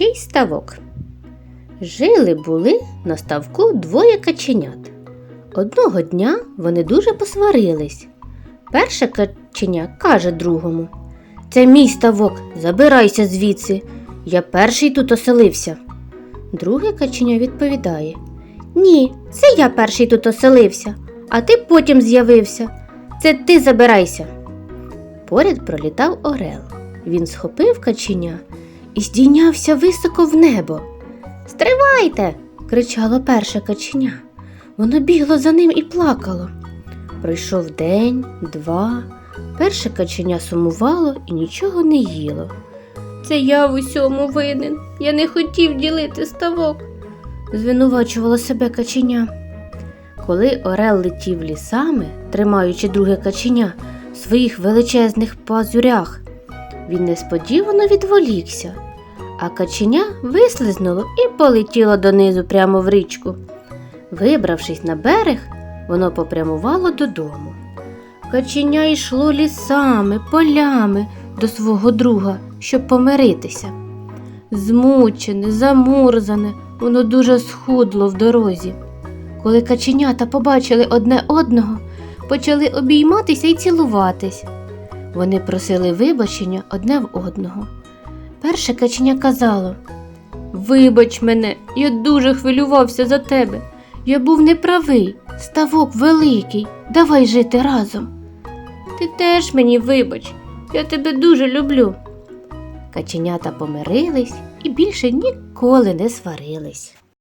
Летючий ставок. Жили були на ставку двоє каченят. Одного дня вони дуже посварились. Перше каченя каже другому: Це мій ставок, забирайся звідси. Я перший тут оселився. Друге каченя відповідає: Ні, це я перший тут оселився, а ти потім з'явився. Це ти забирайся. Поряд пролітав орел. Він схопив каченя і здійнявся високо в небо. Стривайте. кричало перше каченя. Воно бігло за ним і плакало. Пройшов день, два. Перше каченя сумувало і нічого не їло. Це я в усьому винен. Я не хотів ділити ставок, звинувачувало себе каченя. Коли Орел летів лісами, тримаючи друге каченя в своїх величезних пазурях, він несподівано відволікся, а каченя вислизнуло і полетіло донизу прямо в річку. Вибравшись на берег, воно попрямувало додому. Каченя йшло лісами, полями до свого друга, щоб помиритися. Змучене, замурзане, воно дуже схудло в дорозі. Коли каченята побачили одне одного, почали обійматися і цілуватись. Вони просили вибачення одне в одного. Перше каченя казало Вибач мене, я дуже хвилювався за тебе. Я був неправий, ставок великий, давай жити разом. Ти теж мені вибач, я тебе дуже люблю. Каченята помирились і більше ніколи не сварились.